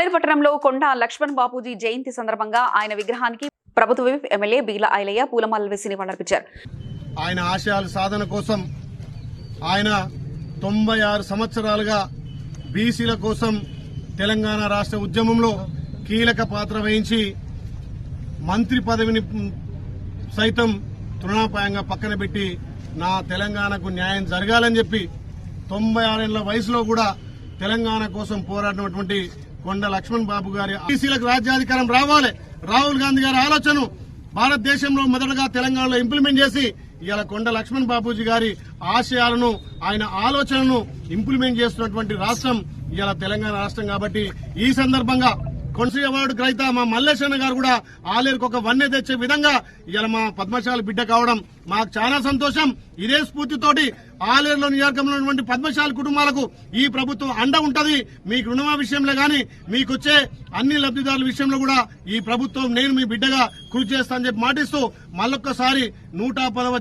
పాలేరు పట్టణంలో కొండ లక్ష్మణ్ బాపూజీ జయంతి సందర్భంగా ఆయన విగ్రహానికి ప్రభుత్వ విప్ ఎమ్మెల్యే బీల ఐలయ్య పూలమాలలు వేసి నివాళులర్పించారు ఆయన ఆశయాల సాధన కోసం ఆయన తొంభై ఆరు సంవత్సరాలుగా బీసీల కోసం తెలంగాణ రాష్ట్ర ఉద్యమంలో కీలక పాత్ర వహించి మంత్రి పదవిని సైతం తృణాపాయంగా పక్కన పెట్టి నా తెలంగాణకు న్యాయం జరగాలని చెప్పి తొంభై ఆరేళ్ళ వయసులో కూడా తెలంగాణ కోసం పోరాడినటువంటి కొండ లక్ష్మణ్ బాబు గారి బీసీలకు రాజ్యాధికారం రావాలి. రాహుల్ గాంధీ గారి ఆలోచన భారతదేశంలో మొదటగా తెలంగాణలో ఇంప్లిమెంట్ చేసి ఇవాళ కొండ లక్ష్మణ్ బాబూజీ గారి ఆశయాలను ఆయన ఆలోచనను ఇంప్లిమెంట్ చేస్తున్నటువంటి రాష్ట్రం ఇవాళ తెలంగాణ రాష్ట్రం కాబట్టి ఈ సందర్భంగా కొనసీ అవార్డు గ్రహీత మా మల్లేశన్న గారు కూడా ఆలేరుకు ఒక వన్నె తెచ్చే విధంగా ఇవాళ మా పద్మశాలి బిడ్డ కావడం మాకు చాలా సంతోషం. ఇదే స్ఫూర్తితోటి ఆలేరులో నియోజకంలో ఉన్నటువంటి కుటుంబాలకు ఈ ప్రభుత్వం అండ ఉంటది. మీకు రుణమా విషయంలో గాని మీకు వచ్చే అన్ని లబ్ధిదారుల విషయంలో కూడా ఈ ప్రభుత్వం నేను మీ బిడ్డగా కృషి చేస్తానని చెప్పి మాటిస్తూ మళ్ళొక్కసారి నూట పదవ